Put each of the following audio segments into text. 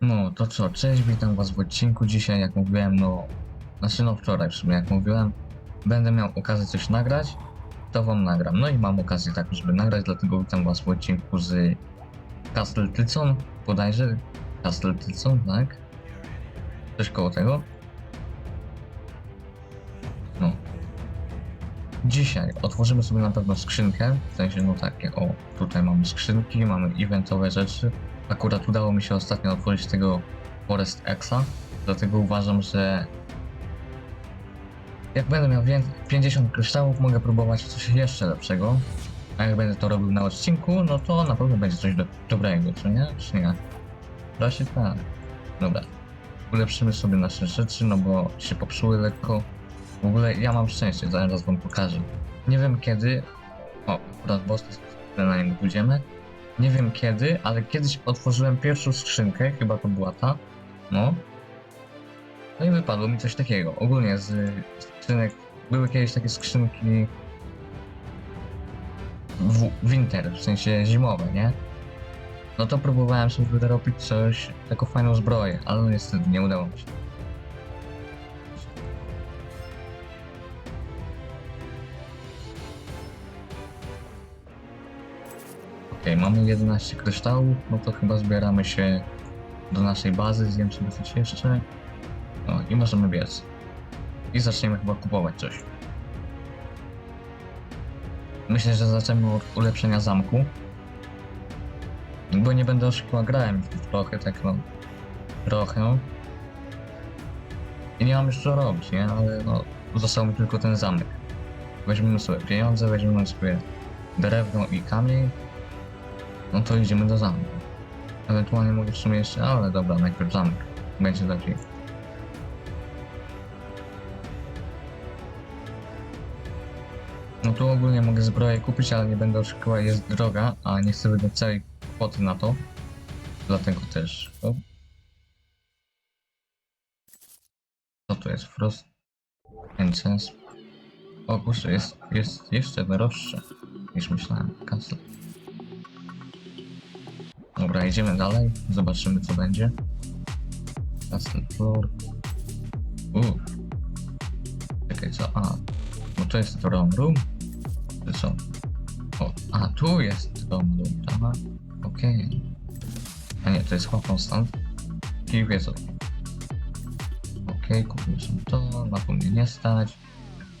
No to co, cześć, witam was w odcinku. Dzisiaj, jak mówiłem, no, znaczy no wczoraj w sumie, jak mówiłem, będę miał okazję coś nagrać, to wam nagram. No i mam okazję taką, żeby nagrać, dlatego witam was w odcinku z Castle Tycon, bodajże Castle Tycon, tak? Coś koło tego. No. Dzisiaj otworzymy sobie na pewno skrzynkę, w sensie no takie, o, tutaj mamy skrzynki, mamy eventowe rzeczy. Akurat udało mi się ostatnio otworzyć tego Forest Exa, dlatego uważam, że jak będę miał wię- 50 kryształów, mogę próbować coś jeszcze lepszego. A jak będę to robił na odcinku, no to na pewno będzie coś do- dobrego, czy nie? Czy nie? Raczej tak. Dobra. Ulepszymy sobie nasze rzeczy, no bo się popsuły lekko. W ogóle ja mam szczęście, zaraz wam pokażę. Nie wiem kiedy. O, akurat boss, na niego pójdziemy. Nie wiem kiedy, ale kiedyś otworzyłem pierwszą skrzynkę, chyba to była ta. No. No i wypadło mi coś takiego. Ogólnie z skrzynek były kiedyś takie skrzynki w winter, w sensie zimowe, nie? No to próbowałem sobie wyrobić coś, taką fajną zbroję, ale no niestety nie udało mi się. Mamy 11 kryształów, no to chyba zbieramy się do naszej bazy, zjem sobie coś jeszcze. No i możemy biec. I zaczniemy chyba kupować coś. Myślę, że zaczniemy od ulepszenia zamku. Bo nie będę oszukiwał, grałem trochę, tak no. Trochę. I nie mam już co robić, nie? Ale no, został mi tylko ten zamek. Weźmiemy sobie pieniądze, weźmiemy sobie drewno i kamień. No to idziemy do zamku. Ewentualnie mogę w sumie jeszcze, ale dobra, najpierw zamek. Będzie lepiej. No tu ogólnie mogę zbroję kupić, ale nie będę oszukiwał, jest droga, a nie chcę wydać całej kwoty na to. Dlatego też. O. Co to jest? Frost Incense. O kurczę, jest, jest jeszcze droższe niż myślałem. Castle. Dobra, idziemy dalej. Zobaczymy co będzie. Castle Floor. Uuu. Czekaj, co? A. No to jest Throne Room? Czy co? O, a tu jest Throne Room, aha. Okej. A nie, to jest chłopą stąd. I wiedzą. Okej, kupimy sobie to, na mnie nie stać.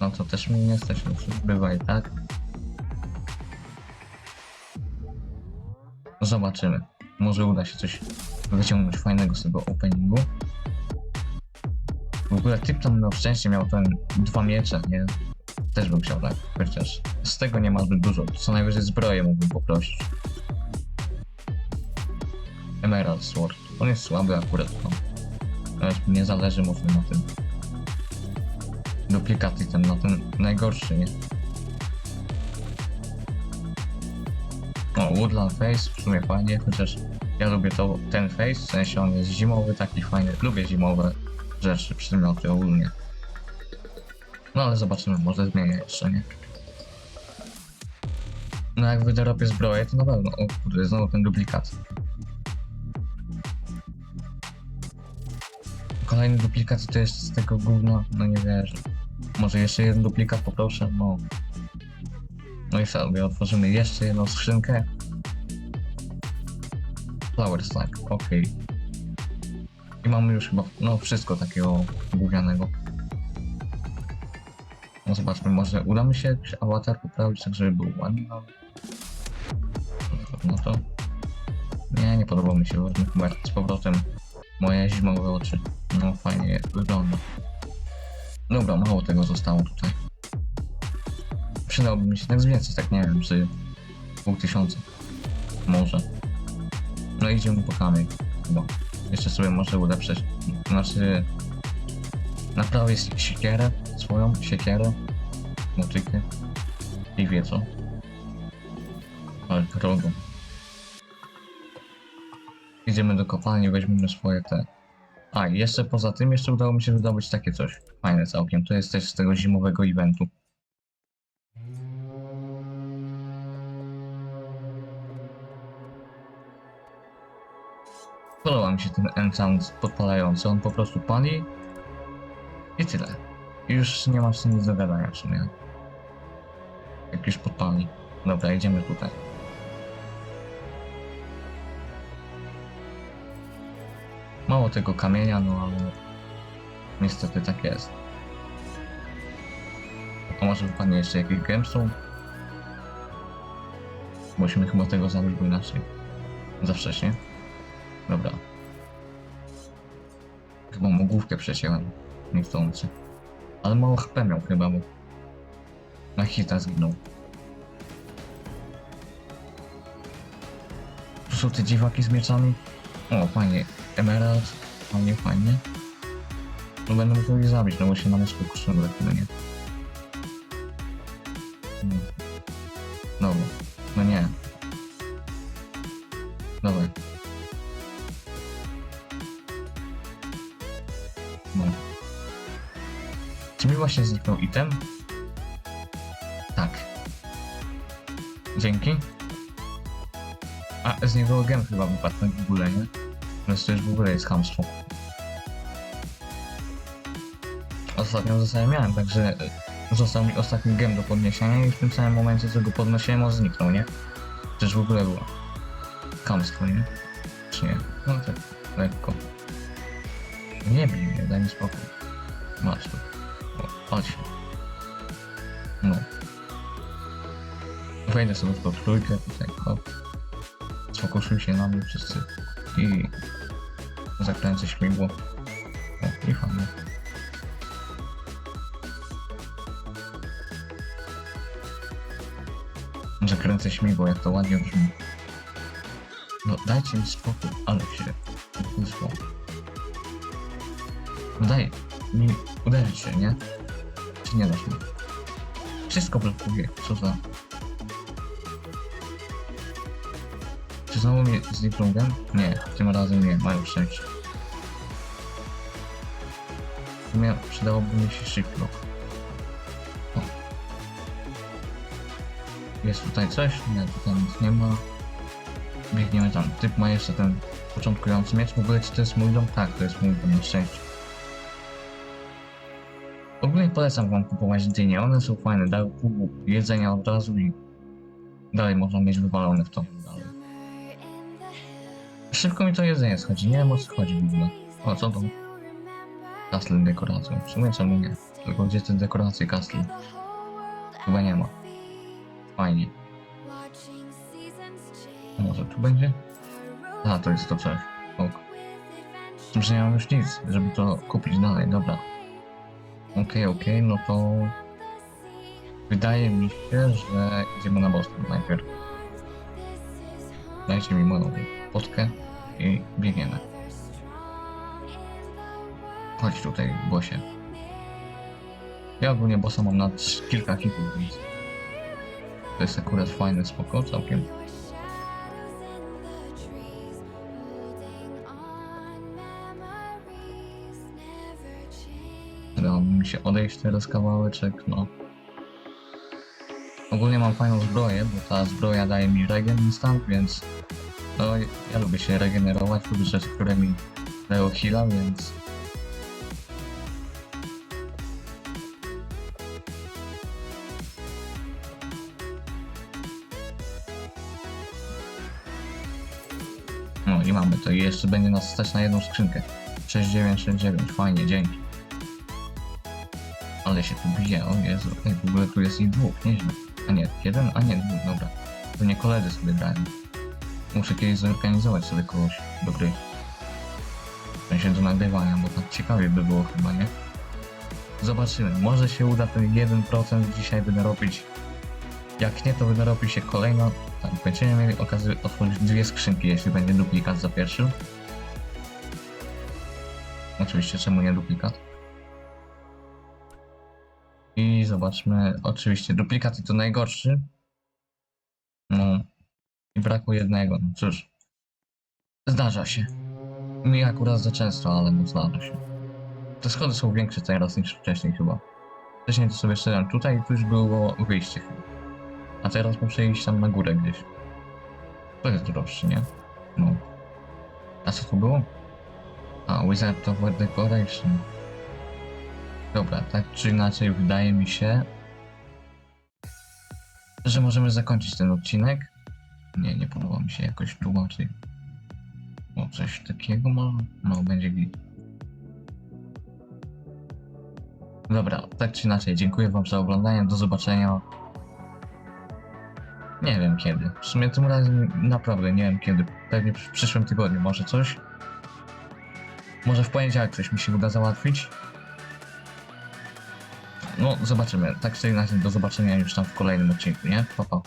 No to też mnie nie stać, no bywa i tak. Zobaczymy. Może uda się coś wyciągnąć fajnego z tego openingu. W ogóle typ tam miał szczęście, miał ten dwa miecze, nie? Też bym chciał tak, chociaż z tego nie ma zbyt dużo. Co najwyżej zbroję mógłbym poprosić. Emerald Sword. On jest słaby akurat, no. Ale nie zależy mu na tym. Duplikat i ten, na ten najgorszy, nie? O, Woodland Face, w sumie fajnie, chociaż ja lubię to, ten face, w sensie on jest zimowy, taki fajny, lubię zimowe rzeczy, przedmioty ogólnie. No ale zobaczymy, może zmienię jeszcze, nie? No jak wyderobię zbroję, to na pewno, o kurde, znowu ten duplikat. Kolejny duplikat to jest z tego gówna, no nie wierzę. Może jeszcze jeden duplikat poproszę, no. No i sobie otworzymy jeszcze jedną skrzynkę. Flower Slack, okej. I mamy już chyba, no wszystko takiego gównianego. No zobaczmy, może uda mi się jakiś awatar poprawić, tak żeby był ładny. No, to... Nie, nie podoba mi się, weźmy chyba z powrotem moje zimowe oczy. No fajnie wygląda. Dobra, mało tego zostało tutaj. Przydałoby mi się tak z więcej, tak nie wiem, czy pół tysiąca. Może. No idziemy po kamień. Chyba. Jeszcze sobie może ulepszyć. Znaczy... Naprawię siekierę, swoją siekierę, motykę i wie co. Ale drogo. Idziemy do kopalni, weźmiemy swoje te... A, jeszcze poza tym, jeszcze udało mi się wydobyć takie coś. Fajne całkiem, to jest też z tego zimowego eventu. Podoba mi się ten enchant podpalający. On po prostu pali i tyle. Już nie masz nic do gadania w sumie. Jak już podpali. Dobra, idziemy tutaj. Mało tego kamienia, no ale niestety tak jest. A może wypadnie jeszcze jakiś gemstone? Musimy chyba tego zabić, bo inaczej. Za wcześnie. Dobra. Chyba mu główkę przecięłem. Niechcący. Ale mało HP miał chyba, bo na hita zginął. Tu są te dziwaki z mieczami. O, fajnie. Emerald. Fajnie, fajnie. No będę musiał ich zabić, no bo się na mnie spokuszyłem chyba nie. Hmm. Zniknął item? Tak. Dzięki. A, z niego gem chyba wypadł tak w ogóle, nie? Więc to już w ogóle jest hamstwo. Ostatnio zasadzie miałem, także został mi ostatni gem do podniesienia i w tym samym momencie, co go podnosiłem, on zniknął, nie? Przecież w ogóle było. Kamstwo, nie? Czy nie? No tak, lekko. Nie bij mnie, daj mi spokój. Sobie w tą trójkę, tutaj, hop. Sfokusuj się na mnie wszyscy. I... Zakręcę śmigło. O, i fajnie. Zakręcę śmigło, jak to ładnie brzmi. No dajcie mi spokój, ale się wysło. No daj mi uderzyć się, nie? Czy nie dasz mi? Wszystko blokuje, co za... Czy znowu mnie zniknął? Nie, tym razem nie, mają szczęście. Sumie przydałoby mi się szybko. Jest tutaj coś? Nie, tutaj nic nie ma. Biegniemy tam. Typ ma jeszcze ten początkujący miecz. W ogóle czy to jest mój dom? Tak, to jest mój dom, na szczęście. Ogólnie polecam wam kupować dynie. One są fajne, dają pół jedzenia od razu i dalej można mieć wywalone w to. Szybko mi to jedzenie schodzi, nie wiem o co chodzi w ogóle. O, co to? Castle dekoracją. W sumie czemu nie? Tylko gdzie te dekoracje Castle? Chyba nie ma. Fajnie. A może tu będzie? A, to jest to coś. Ok. Że nie mam już nic, żeby to kupić dalej, dobra. Okej, okej, no to... Wydaje mi się, że idziemy na Boston najpierw. Dajcie mi moją potkę i biegniemy. Chodź tutaj, bosie. Ja ogólnie bossa mam na kilka hitów, więc... To jest akurat fajne, spoko, całkiem. Udało mi się odejść teraz kawałeczek, no. Ogólnie mam fajną zbroję, bo ta zbroja daje mi regen instant, więc... No, ja lubię się regenerować, lubię rzeczy, które mi dają heala, więc... No i mamy to i jeszcze będzie nas stać na jedną skrzynkę. 6969, fajnie, dzięki. Ale się tu bije, o Jezu, Ej, w ogóle tu jest ich dwóch, nieźle. A nie, jeden? A nie, dobra. To nie koledzy sobie grają. Muszę kiedyś zorganizować sobie kogoś do gry. W sensie do nagrywania, bo tak ciekawie by było chyba, nie? Zobaczymy, może się uda ten 1% dzisiaj by narobić. Jak nie, to by narobi się kolejna. Tak, będziemy mieli okazję otworzyć dwie skrzynki, jeśli będzie duplikat za pierwszym. Oczywiście, czemu nie duplikat? Zobaczmy, oczywiście duplikaty to najgorszy. No i brakuje jednego, no cóż. Zdarza się. Mi akurat za często, ale no zdarza się. Te schody są większe teraz niż wcześniej chyba. Wcześniej to sobie szedłem tutaj tu już było wyjście chyba. A teraz muszę iść tam na górę gdzieś. To jest droższy, nie? No. A co to było? A, Wizard of Decoration. Dobra, tak czy inaczej wydaje mi się, że możemy zakończyć ten odcinek. Nie, nie podoba mi się jakoś tłumaczyć. O, coś takiego może? No, będzie git. Dobra, tak czy inaczej, dziękuję wam za oglądanie, do zobaczenia. Nie wiem kiedy. W sumie tym razem naprawdę nie wiem kiedy. Pewnie w przyszłym tygodniu może coś. Może w poniedziałek coś mi się uda załatwić. No, zobaczymy. Tak czy inaczej, do zobaczenia już tam w kolejnym odcinku, nie? Pa, pa.